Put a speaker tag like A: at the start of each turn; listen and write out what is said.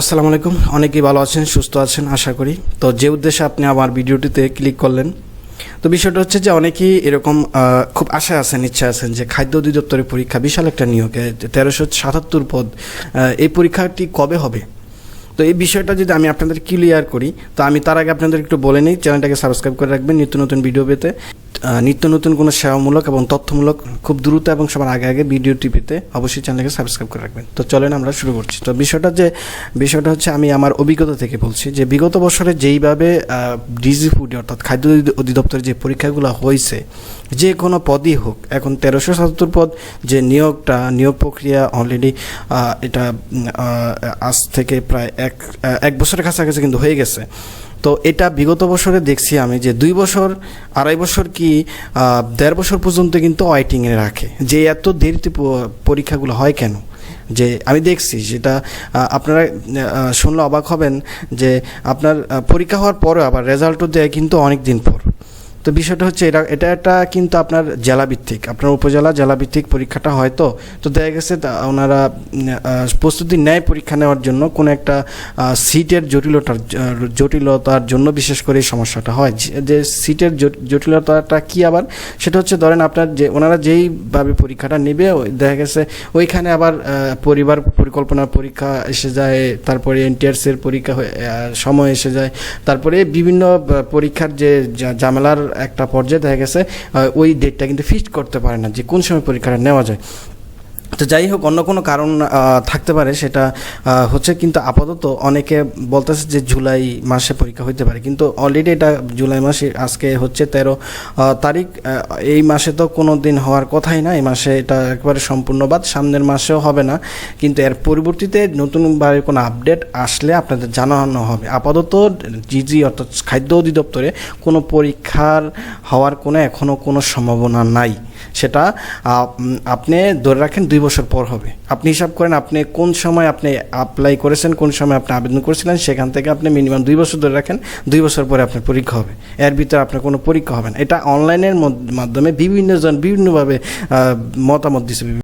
A: আসসালামু আলাইকুম। অনেকেই ভালো আছেন, সুস্থ আছেন, আশা করি। তো যে উদ্দেশ্যে আপনি আমার ভিডিওটিতে ক্লিক করলেন, তো বিষয়টা হচ্ছে যে অনেকেই এরকম খুব আশা আছেন ইচ্ছা আছেন যে খাদ্য অধিদপ্তরের পরীক্ষা, বিশাল একটা নিয়োগে তেরোশো সাতাত্তর পদ এই পরীক্ষাটি কবে হবে? তো এই বিষয়টা যদি আমি আপনাদের ক্লিয়ার করি, তো আমি তার আগে আপনাদের একটু বলে নিই, চ্যানেলটাকে সাবস্ক্রাইব করে রাখবেন, নিত্য নতুন ভিডিও পেতে। নিত্য নতুন কোনো সেবামূলক এবং তথ্যমূলক খুব দ্রুত এবং সবার আগে আগে ভিডিও টিভিতে অবশ্যই চ্যানেলকে সাবস্ক্রাইব করে রাখবেন। তো চলেন আমরা শুরু করছি। তো বিষয়টা যে, বিষয়টা হচ্ছে আমি আমার অভিজ্ঞতা থেকে বলছি যে, বিগত বছরে যেইভাবে ডিজি ফুডে অর্থাৎ খাদ্য অধি- অধিদপ্তরের যে পরীক্ষাগুলো হয়েছে, যে কোনো পদই হোক, এখন তেরোশো সাতাত্তর পদ যে নিয়োগটা, নিয়োগ প্রক্রিয়া অলরেডি এটা আজ থেকে প্রায় এক এক বছরের কাছাকাছি কিন্তু হয়ে গেছে। তো এটা বিগত বছরে দেখছি আমি যে দুই বছর, আড়াই বছর কি দেড় বছর পর্যন্ত কিন্তু ওয়াইটিংয়ে রাখে। যে এত দেরিতে পরীক্ষাগুলো হয় কেন? যে আমি দেখছি যেটা আপনারা শুনলে অবাক হবেন যে আপনার পরীক্ষা হওয়ার পরে আবার রেজাল্টও দেয় কিন্তু অনেক দিন পর। তো বিষয়টা হচ্ছে এটা এটা একটা কিন্তু আপনার জেলাভিত্তিক, আপনার উপজেলা জেলা ভিত্তিক পরীক্ষাটা হয় তো দেখা গেছে ওনারা প্রস্তুতি নেয় পরীক্ষা নেওয়ার জন্য, কোনো একটা সিটের জটিলতার জটিলতার জন্য বিশেষ করে এই সমস্যাটা হয়। যে- সিটের জটিলতাটা কি আবার, সেটা হচ্ছে ধরেন আপনার যে, ওনারা যেইভাবে পরীক্ষাটা নেবে দেখা গেছে ওইখানে আবার পরিবার পরিকল্পনার পরীক্ষা এসে যায়, তারপরে এনটিআরসির পরীক্ষা সময় এসে যায়, তারপরে বিভিন্ন পরীক্ষার যে, ঝামেলার একটা পর্যায়ে দেখা গেছে ওই ডেটটা কিন্তু ফিক্সড করতে পারে না যে কোন সময় পরীক্ষাটা নেওয়া যায়। তো যাই হোক, অন্য কোনো কারণ থাকতে পারে সেটা হচ্ছে কিন্তু আপাতত অনেকে বলতেছে যে জুলাই মাসে পরীক্ষা হইতে পারে। কিন্তু অলরেডি এটা জুলাই মাসে, আজকে হচ্ছে তেরো তারিখ এই মাসে তো কোনো দিন হওয়ার কথাই না। এই মাসে এটা একেবারে সম্পূর্ণ বাদ, সামনের মাসেও হবে না। কিন্তু এর পরিবর্তিতে নতুনভাবে কোনো আপডেট আসলে আপনাদের জানানো হবে। আপাতত জিজি অর্থাৎ খাদ্য অধিদপ্তরে কোনো পরীক্ষার হওয়ার কোনো এখনও কোনো সম্ভাবনা নাই। সেটা আপনি ধরে রাখেন দুই বছর পর হবে। আপনি হিসাব করেন আপনি কোন সময় আপনি অ্যাপ্লাই করেছেন, কোন সময় আপনি আবেদন করেছিলেন, সেখান থেকে আপনি মিনিমাম দুই বছর ধরে রাখেন, দুই বছর পরে আপনার পরীক্ষা হবে। এর ভিতরে আপনার কোনো পরীক্ষা হবে না। এটা অনলাইনের মাধ্যমে বিভিন্ন জন বিভিন্নভাবে মতামত দিচ্ছে